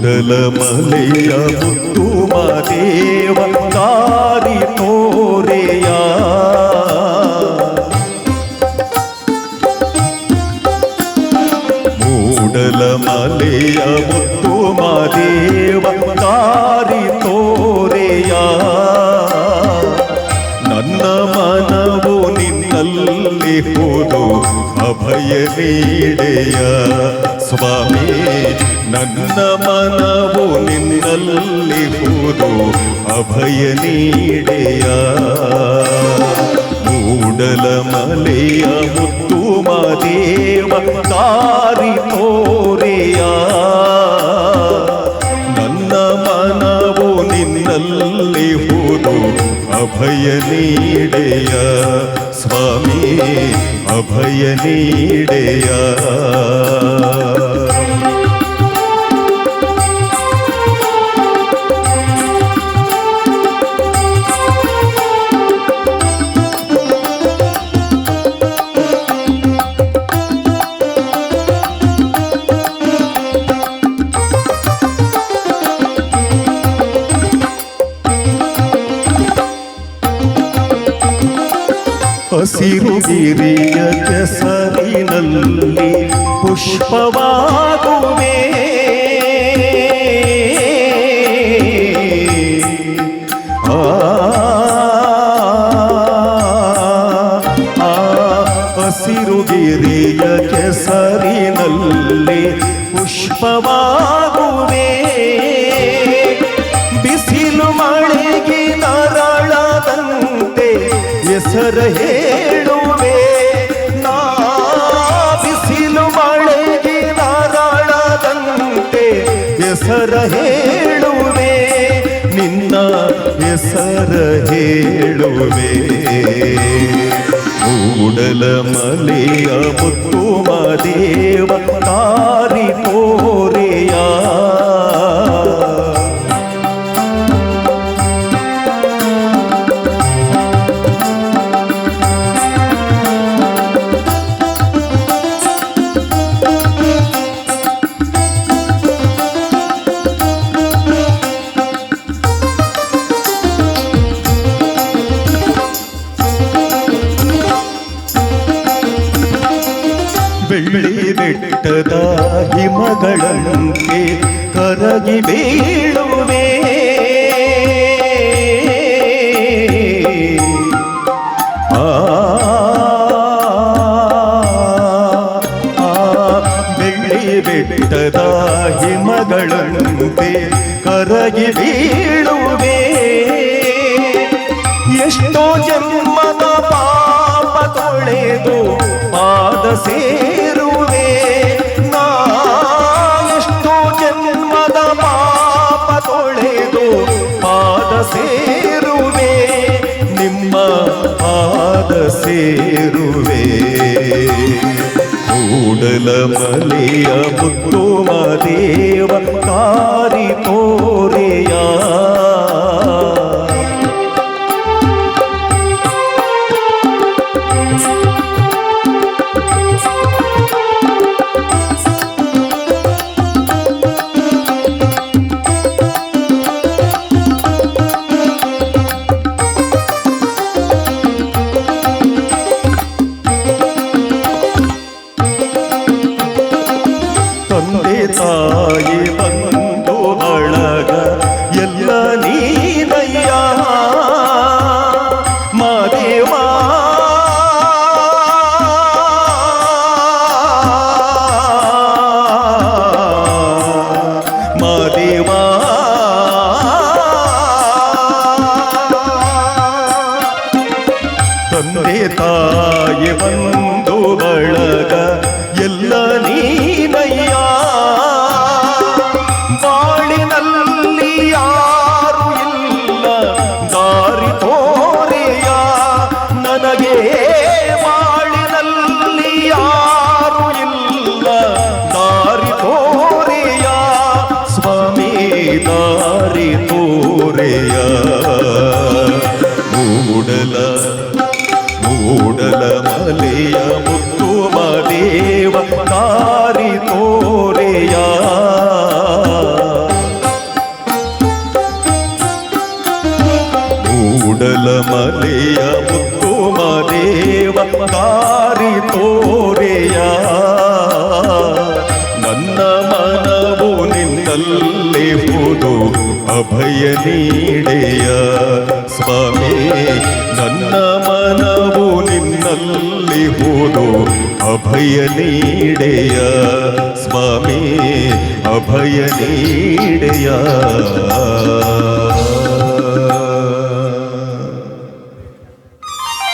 ಮೂಡಲ ಮಲೆಯ ಮುತ್ತು ಮಾದೇವ ದಾರಿ ತೋರೆಯ. ಮೂಡಲ ಮಲೆಯ ಮುತ್ತು ಮಾದೇವ ದಾರಿ ತೋರೆಯ. ನನ್ನ ಮನವು ನಿನ್ನಲ್ಲಿ ಹೋದು, ಅಭಯ ನೀಡೆಯ. ಸ್ವಾಮಿ, ನನ್ನ ಮನವು ಕೂದು ಅಭಯ ನೀಡೆಯ. ಮೂಡಲ ಮಲೆಯ ಮುತ್ತು ಮಾದೇವ ಕಾರಿ ತೋರೆಯ. ನನ್ನ ಮನವು ನಿನ್ನಲ್ಲಿ ಕೂದು ಅಭಯ ನೀಡೆಯ. ಸ್ವಾಮಿ, ಅಭಯ ನೀಡೆಯ. ಹಸಿರು ಗಿರಿಯ ಕೆಸರಿನಲ್ಲಿ ಪುಷ್ಪವಾಗುವೆ ಹಸಿರು ಗಿರಿಯ ಕೆಸರಿನಲ್ಲಿ ಪುಷ್ಪವಾಗುವೆ. ಬಿಸಿಲು ಮಳೆಗೆ ನಾರಾಳದಂತೆ ಹೆಸರ ಹೇಳುವೆ ಹೆಸರ ಹೇಳುವೆ ನಿನ್ನ ಹೆಸರ ಹೇಳುವೆ. ಮೂಡಲ ಮಲೆಯ ಮುತ್ತು ಮಾದೇವ ಬೆಟ್ಟದ ಮಗಳಂತೆ ಕರಗಿ ಬೀಳುವೆ. ಆ, ಬೆಳ್ಳಿ ಬೆಟ್ಟದ ಹಿಮಗಳಂತೆ ಕರಗಿ ಬೀಳುವೆ. ಎಷ್ಟೋ ಜನ್ಮದ ಪಾಪ ತೊಳೆದು ಪಾದ ಸೇರುವೆ ಸೇರುವೆ ಕೂಡಲ ಮಲೆಯ ಮುತ್ತು ಮಾದೇವ ಕಾರಿ ತೋರೆಯ ತಾಯಿ ಬಂದು ಬಳಗ ಎಲ್ಲ ನೀನಯ್ಯ. ಮಾದೇವ ಮಾದೇವ ತಂದೆ ತಾಯಿ ಬಂದು ಬಳಗ ಯ ಮುತ್ತು ಮದೇವ ಕಾರಿ ತೋರೆಯ ಮೂಡಲ ಮಲೆಯ ಮುತ್ತು ಮದೇವ ಕಾರಿ ತೋರೆಯ ಹೋದು ಅಭಯ ನೀಡೆಯ. ಸ್ವಾಮಿ ನನ್ನ ಮನವು ನಿನ್ನಲ್ಲಿ ಹೋದು ಅಭಯ ನೀಡೆಯ. ಸ್ವಾಮಿ ಅಭಯ ನೀಡೆಯ.